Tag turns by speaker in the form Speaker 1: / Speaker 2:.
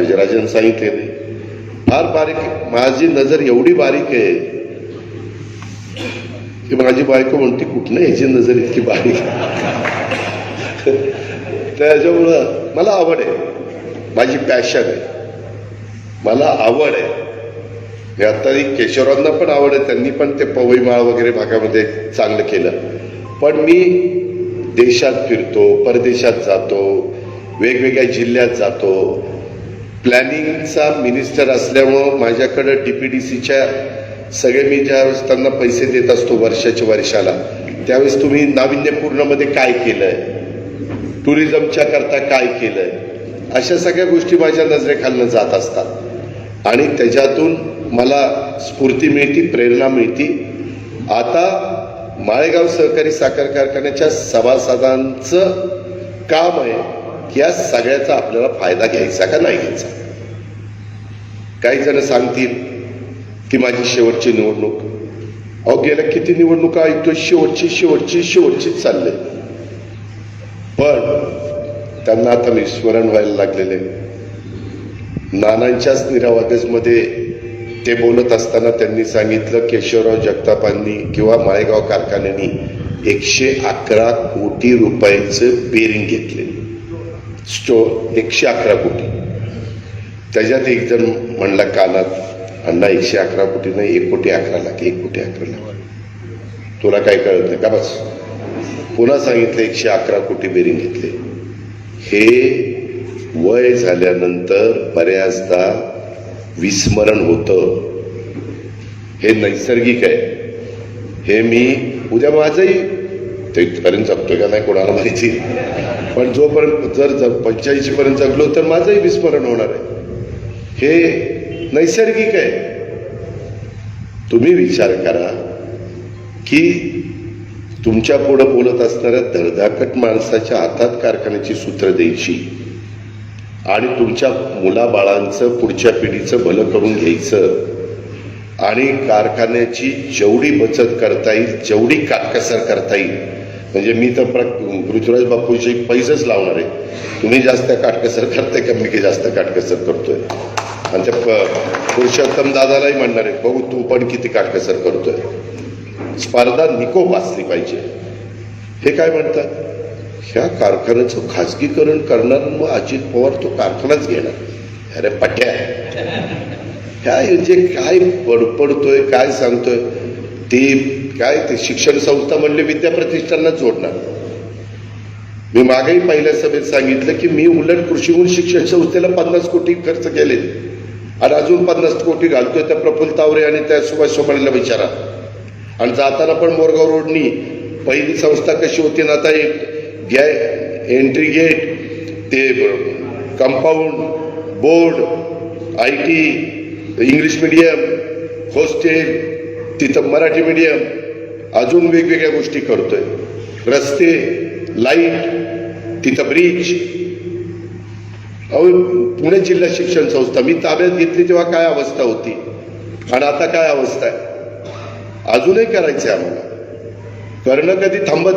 Speaker 1: गजराजन सांगितले फार बारीक माझी नजर एवढी बारीक आहे की माझी बायको म्हणते कुठनं ह्याची नजर इतकी बारीक? त्याच्यामुळं मला आवड आहे. माझी पॅशन आहे. मला आवड आहे. हे आता केशवरांना पण आवड आहे. त्यांनी पण ते पवईमाळ वगैरे भागामध्ये चांगलं केलं. पण मी देशात फिरतो परदेशात जातो वेगवेगळ्या जिल्ह्यात जातो प्लॅनिंगचा मिनिस्टर असल्यामुळं माझ्याकडं डी पी डी सीच्या सगळे मी ज्यावेळेस त्यांना पैसे देत असतो वर्षाच्या वर्षाला त्यावेळेस तुम्ही नाविन्यपूर्णमध्ये काय केलंय? टुरिझमच्या करता काय केलंय? अशा सगळ्या गोष्टी माझ्या नजरेखालनं जात असतात. आणि त्याच्यातून मला स्फूर्ती मिळती प्रेरणा मिळती. आता माळेगाव सहकारी साखर कारखान्याच्या सभासदांचं काम आहे. या सगळ्याचा आपल्याला फायदा घ्यायचा का नाही घ्यायचा? काही जण सांगतील की माझी शेवटची निवडणूक. अहो गेल्या किती निवडणुका ऐकतो शेवटची शेवटची शेवटचीच चालले. पण त्यांना आता विस्मरण व्हायला लागलेले. नानांच्याच निरावागजमध्ये ते बोलत असताना त्यांनी सांगितलं केशवराव जगतापांनी किंवा माळेगाव कारखान्यांनी एकशे अकरा कोटी रुपयांचं बेरिंग घेतले स्टो एकशे अकरा कोटी. त्याच्यात एक जण म्हणला कानात अण्णा एकशे अकरा कोटी नाही एक कोटी अकरा लाख एक कोटी अकरा लाख. तुला काय कळत नाही का? बस. पुन्हा सांगितलं एकशे अकरा कोटी बेरिंग घेतले. हे वय झाल्यानंतर बऱ्याचदा विस्मरण होतं. हे नैसर्गिक आहे. हे मी उद्या माझंही ते पर्यंत जपतोय का नाही कोणाला माहिती? पण जोपर्यंत जर जग पंच्याऐंशी पर्यंत जगलो तर माझंही विस्मरण होणार आहे. हे नैसर्गिक आहे. तुम्ही विचार करा की तुमच्या पुढं बोलत असणाऱ्या धडधाकट माणसाच्या हातात कारखान्याची सूत्र द्यायची आणि तुमच्या मुलाबाळांचं पुढच्या पिढीचं भलं करून घ्यायचं आणि कारखान्याची जेवढी बचत करता येईल जेवढी काटकसर करता येईल म्हणजे मी तर प्र पृथ्वीराज बापूची पैसेच लावणार. आहे तुम्ही जास्त काटकसर करताय का मी की जास्त काटकसर करतोय? आणि त्या प- पुरुषोत्तम दादालाही म्हणणार आहे बघू तू पण किती काटकसर करतोय. स्पर्धा निकोप असली पाहिजे. हे काय म्हणतात? ह्या कारखान्याचं खाजगीकरण करणार मग अजित पवार तो कारखानाच घेणार. अरे पट्या. ह्या जे काय पडपडतोय काय सांगतोय? ते काय ते शिक्षण संस्था म्हणले विद्याप्रतिष्ठानच जोडणार. मी मागेही पहिल्या सभेत सांगितलं की मी उलट कृषीहून शिक्षण संस्थेला पन्नास कोटी खर्च केले. आणि अजून पन्नास कोटी घालतोय त्या प्रफुल्ल तावरे आणि त्या सुभाष सोमानीला विचारा. आणि जाताना पण मोरगाव रोडनी पहिली संस्था कशी होती ना आता एक गॅ एंट्री गेट ते compound board I T English medium hostel तिथं मराठी मिडियम अजून वेगवेगळ्या गोष्टी करतोय. रस्ते लाइट तिथं ब्रिज. अहो पुणे जिल्हा शिक्षण संस्था मी ताब्यात घेतली तेव्हा काय अवस्था होती? आणि आता काय अवस्था आहे? अजूनही करायचं आहे आम्हाला. करणं कधी थांबत